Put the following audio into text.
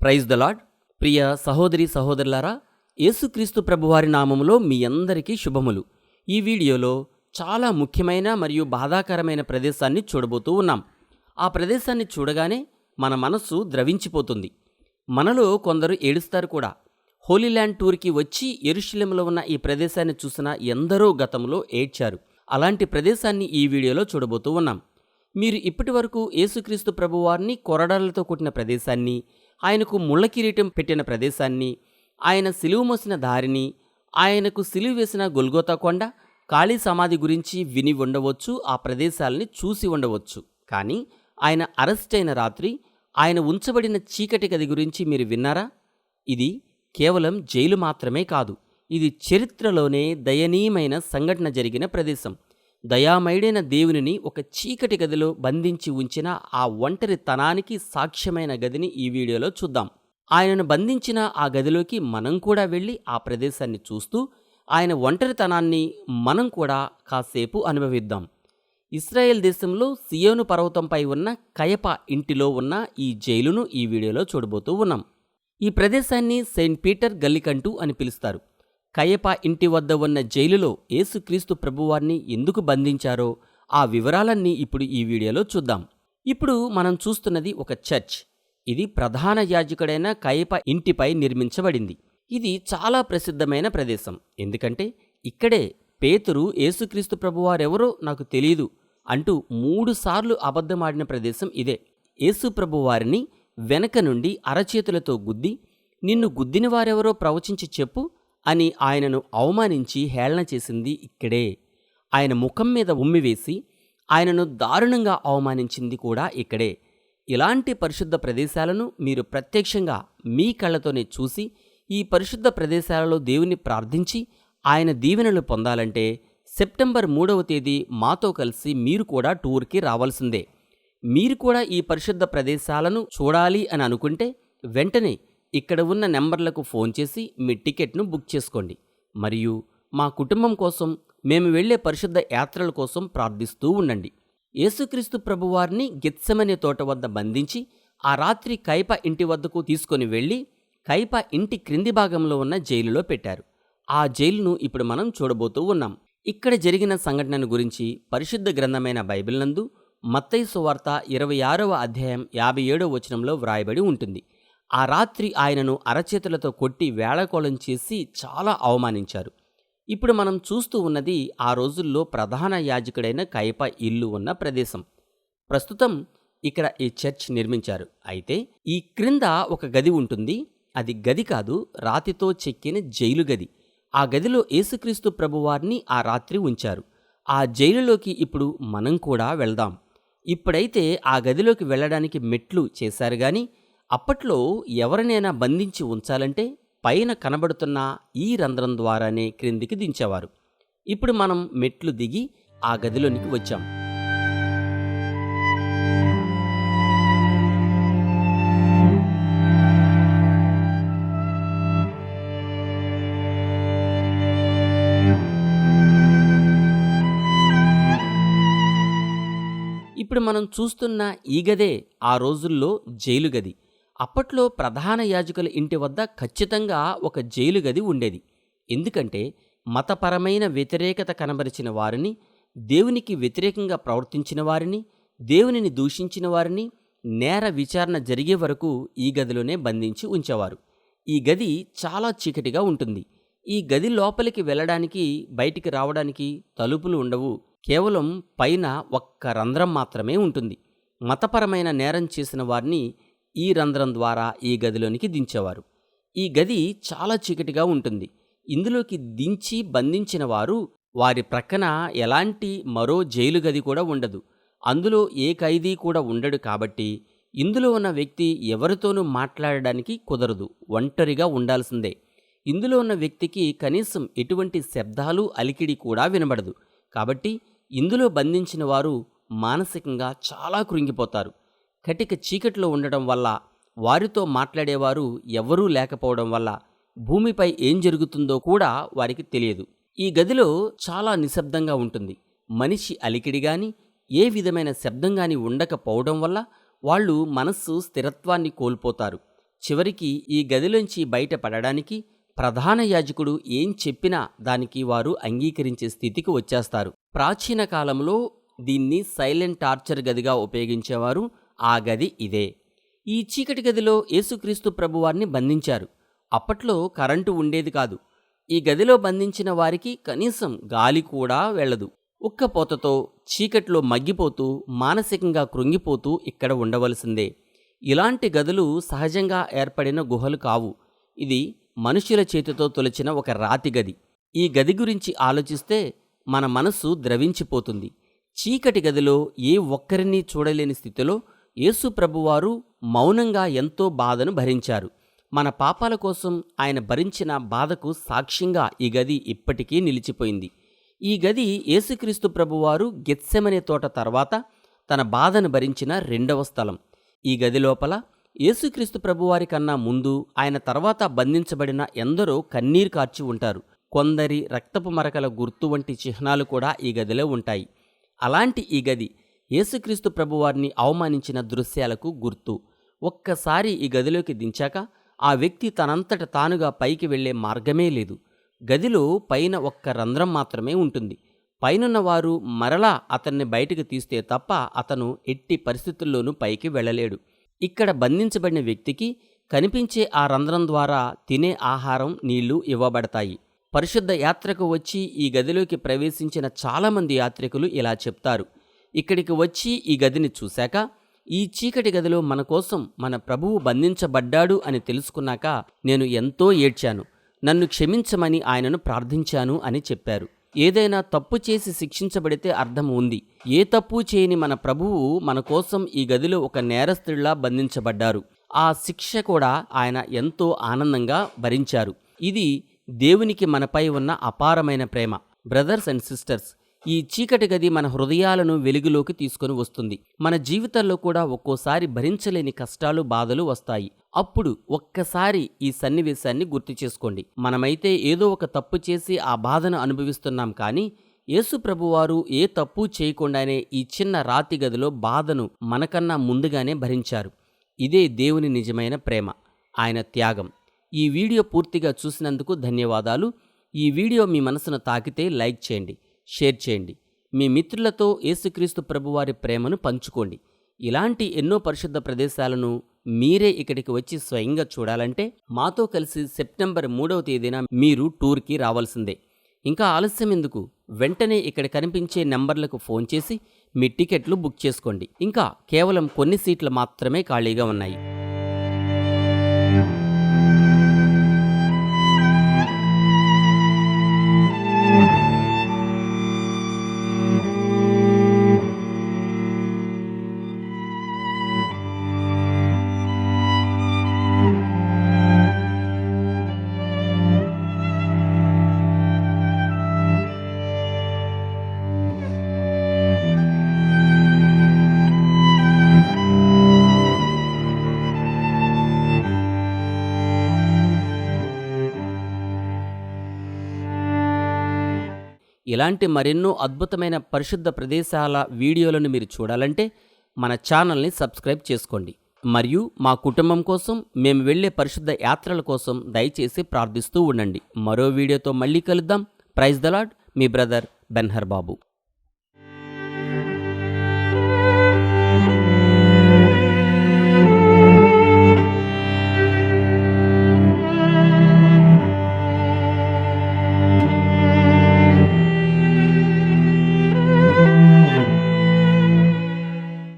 Praise the lord ప్రియ సహోదరి సహోదరులారా యేసుక్రీస్తు ప్రభువారి నామములో మీ అందరికీ శుభములు. ఈ వీడియోలో చాలా ముఖ్యమైన మరియు బాధాకరమైన ప్రదేశాన్ని చూడబోతూ ఉన్నాం. ఆ ప్రదేశాన్ని చూడగానే మన మనస్సు ద్రవించిపోతుంది. మనలో కొందరు ఏడుస్తారు కూడా. హోలీల్యాండ్ టూర్కి వచ్చి ఎరుశిలంలో ఉన్న ఈ ప్రదేశాన్ని చూసిన ఎందరో గతంలో ఏడ్చారు. అలాంటి ప్రదేశాన్ని ఈ వీడియోలో చూడబోతూ ఉన్నాం. మీరు ఇప్పటి వరకు యేసుక్రీస్తు ప్రభువారిని కొరడాలతో కూడిన ప్రదేశాన్ని ఆయనకు ముళ్ళ కిరీటం పెట్టిన ప్రదేశాన్ని ఆయన సిలువు మోసిన దారిని ఆయనకు సిలువు వేసిన గొల్గోతా కొండ ఖాళీ సమాధి గురించి విని ఉండవచ్చు ఆ ప్రదేశాలని చూసి ఉండవచ్చు. కానీ ఆయన అరెస్ట్ అయిన రాత్రి ఆయన ఉంచబడిన చీకటి గది గురించి మీరు విన్నారా? ఇది కేవలం జైలు మాత్రమే కాదు ఇది చరిత్రలోనే దయనీయమైన సంఘటన జరిగిన ప్రదేశం. దయామయుడైన దేవునిని ఒక చీకటి గదిలో బంధించి ఉంచిన ఆ ఒంటరి తనానికి సాక్ష్యమైన గదిని ఈ వీడియోలో చూద్దాం. ఆయనను బంధించిన ఆ గదిలోకి మనం కూడా వెళ్ళి ఆ ప్రదేశాన్ని చూస్తూ ఆయన ఒంటరితనాన్ని మనం కూడా కాసేపు అనుభవిద్దాం. ఇస్రాయేల్ దేశంలో సియోను పర్వతంపై ఉన్న కయప ఇంటిలో ఉన్న ఈ జైలును ఈ వీడియోలో చూడబోతూ ఉన్నాం. ఈ ప్రదేశాన్ని సెయింట్ పీటర్ గల్లికంటూ అని పిలుస్తారు. కయప ఇంటి వద్ద ఉన్న జైలులో ఏసుక్రీస్తు ప్రభువారిని ఎందుకు బంధించారో ఆ వివరాలన్నీ ఇప్పుడు ఈ వీడియోలో చూద్దాం. ఇప్పుడు మనం చూస్తున్నది ఒక చర్చ్. ఇది ప్రధాన యాజకుడైన కయప ఇంటిపై నిర్మించబడింది. ఇది చాలా ప్రసిద్ధమైన ప్రదేశం. ఎందుకంటే ఇక్కడే పేతురు ఏసుక్రీస్తు ప్రభువారెవరో నాకు తెలియదు అంటూ మూడుసార్లు అబద్ధమాడిన ప్రదేశం ఇదే. యేసు ప్రభువారిని వెనక నుండి అరచేతులతో గుద్ది నిన్ను గుద్దిన వారెవరో ప్రవచించి చెప్పు అని ఆయనను అవమానించి హేళన చేసింది ఇక్కడే. ఆయన ముఖం మీద ఉమ్మివేసి ఆయనను దారుణంగా అవమానించింది కూడా ఇక్కడే. ఇలాంటి పరిశుద్ధ ప్రదేశాలను మీరు ప్రత్యక్షంగా మీ కళ్ళతోనే చూసి ఈ పరిశుద్ధ ప్రదేశాలలో దేవుని ప్రార్థించి ఆయన దీవెనలు పొందాలంటే సెప్టెంబర్ మూడవ తేదీ మాతో కలిసి మీరు కూడా టూర్కి రావాల్సిందే. మీరు కూడా ఈ పరిశుద్ధ ప్రదేశాలను చూడాలి అని అనుకుంటే వెంటనే ఇక్కడ ఉన్న నెంబర్లకు ఫోన్ చేసి మీ టికెట్ను బుక్ చేసుకోండి. మరియు మా కుటుంబం కోసం మేము వెళ్ళే పరిశుద్ధ యాత్రల కోసం ప్రార్థిస్తూ ఉండండి. యేసుక్రీస్తు ప్రభువారిని గిత్సమనే తోట వద్ద బంధించి ఆ రాత్రి కైప ఇంటి వద్దకు తీసుకొని వెళ్ళి కైప ఇంటి క్రింది భాగంలో ఉన్న జైలులో పెట్టారు. ఆ జైలును ఇప్పుడు మనం చూడబోతూ ఉన్నాం. ఇక్కడ జరిగిన సంఘటనను గురించి పరిశుద్ధ గ్రంథమైన బైబిల్ నందు మత్తయి సువార్త ఇరవై ఆరవ అధ్యాయం యాభై ఏడవ వచనంలో వ్రాయబడి ఉంటుంది. ఆ రాత్రి ఆయనను అరచేతులతో కొట్టి వేళకోళం చేసి చాలా అవమానించారు. ఇప్పుడు మనం చూస్తూ ఉన్నది ఆ రోజుల్లో ప్రధాన యాజకుడైన కయప ఇల్లు ఉన్న ప్రదేశం. ప్రస్తుతం ఇక్కడ ఈ చర్చ్ నిర్మించారు. అయితే ఈ క్రింద ఒక గది ఉంటుంది. అది గది కాదు రాతితో చెక్కిన జైలు గది. ఆ గదిలో యేసుక్రీస్తు ప్రభువారిని ఆ రాత్రి ఉంచారు. ఆ జైలులోకి ఇప్పుడు మనం కూడా వెళ్దాం. ఇప్పుడైతే ఆ గదిలోకి వెళ్ళడానికి మెట్లు చేశారు కానీ అప్పట్లో ఎవరినైనా బంధించి ఉంచాలంటే పైన కనబడుతున్న ఈ రంధ్రం ద్వారానే క్రిందికి దించేవారు. ఇప్పుడు మనం మెట్లు దిగి ఆ గదిలోనికి వచ్చాం. ఇప్పుడు మనం చూస్తున్న ఈ గదే ఆ రోజుల్లో జైలు గది. అప్పట్లో ప్రధాన యాజకుల ఇంటి వద్ద ఖచ్చితంగా ఒక జైలు గది ఉండేది. ఎందుకంటే మతపరమైన వ్యతిరేకత కనబరిచిన వారిని దేవునికి వ్యతిరేకంగా ప్రవర్తించిన వారిని దేవునిని దూషించిన వారిని నేర విచారణ జరిగే వరకు ఈ గదిలోనే బంధించి ఉంచేవారు. ఈ గది చాలా చీకటిగా ఉంటుంది. ఈ గది లోపలికి వెళ్ళడానికి బయటికి రావడానికి తలుపులు ఉండవు. కేవలం పైన ఒక్క రంధ్రం మాత్రమే ఉంటుంది. మతపరమైన నేరం చేసిన వారిని ఈ రంధ్రం ద్వారా ఈ గదిలోనికి దించేవారు. ఈ గది చాలా చీకటిగా ఉంటుంది. ఇందులోకి దించి బంధించిన వారు వారి ప్రక్కన ఎలాంటి మరో జైలు గది కూడా ఉండదు. అందులో ఏ ఖైదీ కూడా ఉండడు కాబట్టి ఇందులో ఉన్న వ్యక్తి ఎవరితోనూ మాట్లాడడానికి కుదరదు. ఒంటరిగా ఉండాల్సిందే. ఇందులో ఉన్న వ్యక్తికి కనీసం ఎటువంటి శబ్దాలు అలికిడి కూడా వినబడదు. కాబట్టి ఇందులో బంధించిన వారు మానసికంగా చాలా కృంగిపోతారు. కటిక చీకటిలో ఉండడం వల్ల వారితో మాట్లాడేవారు ఎవరూ లేకపోవడం వల్ల భూమిపై ఏం జరుగుతుందో కూడా వారికి తెలియదు. ఈ గదిలో చాలా నిశ్శబ్దంగా ఉంటుంది. మనిషి అలికిడి గాని ఏ విధమైన శబ్దం గాని ఉండకపోవడం వల్ల వాళ్ళు మనస్సు స్థిరత్వాన్ని కోల్పోతారు. చివరికి ఈ గదిలోంచి బయటపడడానికి ప్రధాన యాజకుడు ఏం చెప్పినా దానికి వారు అంగీకరించే స్థితికి వచ్చేస్తారు. ప్రాచీన కాలంలో దీన్ని సైలెంట్ టార్చర్ గదిగా ఉపయోగించేవారు ఆ గది ఇదే. ఈ చీకటి గదిలో యేసుక్రీస్తు ప్రభువారిని బంధించారు. అప్పట్లో కరెంటు ఉండేది కాదు. ఈ గదిలో బంధించిన వారికి కనీసం గాలి కూడా వెళ్ళదు. ఉక్కపోతతో చీకట్లో మగ్గిపోతూ మానసికంగా కృంగిపోతూ ఇక్కడ ఉండవలసిందే. ఇలాంటి గదులు సహజంగా ఏర్పడిన గుహలు కావు. ఇది మనుషుల చేతితో తొలిచిన ఒక రాతి గది. ఈ గది గురించి ఆలోచిస్తే మన మనస్సు ద్రవించిపోతుంది. చీకటి గదిలో ఏ ఒక్కరినీ చూడలేని స్థితిలో యేసు ప్రభువారు మౌనంగా ఎంతో బాధను భరించారు. మన పాపాల కోసం ఆయన భరించిన బాధకు సాక్ష్యంగా ఈ గది ఇప్పటికీ నిలిచిపోయింది. ఈ గది యేసుక్రీస్తు ప్రభువారు గెత్సెమనే తోట తర్వాత తన బాధను భరించిన రెండవ స్థలం. ఈ గది లోపల యేసుక్రీస్తు ప్రభువారి కన్నా ముందు ఆయన తర్వాత బంధించబడిన ఎందరో కన్నీరు కార్చి ఉంటారు. కొందరి రక్తపు మరకల గుర్తు వంటి చిహ్నాలు కూడా ఈ గదిలో ఉంటాయి. అలాంటి ఈ గది యేసుక్రీస్తు ప్రభువారిని అవమానించిన దృశ్యాలకు గుర్తు. ఒక్కసారి ఈ గదిలోకి దించాక ఆ వ్యక్తి తనంతట తానుగా పైకి వెళ్ళే మార్గమే లేదు. గదిలో పైన ఒక్క రంధ్రం మాత్రమే ఉంటుంది. పైనున్న వారు మరలా అతన్ని బయటకు తీస్తే తప్ప అతను ఎట్టి పరిస్థితుల్లోనూ పైకి వెళ్ళలేడు. ఇక్కడ బంధించబడిన వ్యక్తికి కనిపించే ఆ రంధ్రం ద్వారా తినే ఆహారం నీళ్ళు ఇవ్వబడతాయి. పరిశుద్ధ యాత్రకు వచ్చి ఈ గదిలోకి ప్రవేశించిన చాలామంది యాత్రికులు ఇలా చెప్తారు. ఇక్కడికి వచ్చి ఈ గదిని చూశాక ఈ చీకటి గదిలో మన కోసం మన ప్రభువు బంధించబడ్డాడు అని తెలుసుకున్నాక నేను ఎంతో ఏడ్చాను. నన్ను క్షమించమని ఆయనను ప్రార్థించాను అని చెప్పారు. ఏదైనా తప్పు చేసి శిక్షించబడితే అర్థం ఉంది. ఏ తప్పు చేయని మన ప్రభువు మన కోసం ఈ గదిలో ఒక నేరస్తుడిలా బంధించబడ్డారు. ఆ శిక్ష కూడా ఆయన ఎంతో ఆనందంగా భరించారు. ఇది దేవునికి మనపై ఉన్న అపారమైన ప్రేమ. బ్రదర్స్ అండ్ సిస్టర్స్ ఈ చీకటి గది మన హృదయాలను వెలుగులోకి తీసుకొని వస్తుంది. మన జీవితాల్లో కూడా ఒక్కోసారి భరించలేని కష్టాలు బాధలు వస్తాయి. అప్పుడు ఒక్కసారి ఈ సన్నివేశాన్ని గుర్తు చేసుకోండి. మనమైతే ఏదో ఒక తప్పు చేసి ఆ బాధను అనుభవిస్తున్నాం కానీ యేసుప్రభువారు ఏ తప్పు చేయకుండానే ఈ చిన్న రాతి గదిలో బాధను మనకన్నా ముందుగానే భరించారు. ఇదే దేవుని నిజమైన ప్రేమ. ఆయన త్యాగం. ఈ వీడియో పూర్తిగా చూసినందుకు ధన్యవాదాలు. ఈ వీడియో మీ మనసును తాకితే లైక్ చేయండి. షేర్ చేయండి. మీ మిత్రులతో యేసుక్రీస్తు ప్రభువారి ప్రేమను పంచుకోండి. ఇలాంటి ఎన్నో పరిశుద్ధ ప్రదేశాలను మీరే ఇక్కడికి వచ్చి స్వయంగా చూడాలంటే మాతో కలిసి సెప్టెంబర్ మూడవ తేదీన మీరు టూర్కి రావాల్సిందే. ఇంకా ఆలస్యం ఎందుకు? వెంటనే ఇక్కడ కనిపించే నెంబర్లకు ఫోన్ చేసి మీ టికెట్లు బుక్ చేసుకోండి. ఇంకా కేవలం కొన్ని సీట్లు మాత్రమే ఖాళీగా ఉన్నాయి. ఇలాంటి మరెన్నో అద్భుతమైన పరిశుద్ధ ప్రదేశాల వీడియోలను మీరు చూడాలంటే మన ఛానల్ని సబ్స్క్రైబ్ చేసుకోండి. మరియు మా కుటుంబం కోసం మేము వెళ్ళే పరిశుద్ధ యాత్రల కోసం దయచేసి ప్రార్థిస్తూ ఉండండి. మరో వీడియోతో మళ్ళీ కలుద్దాం. ప్రైజ్ దలాడ్ మీ బ్రదర్ బెన్హర్ బాబు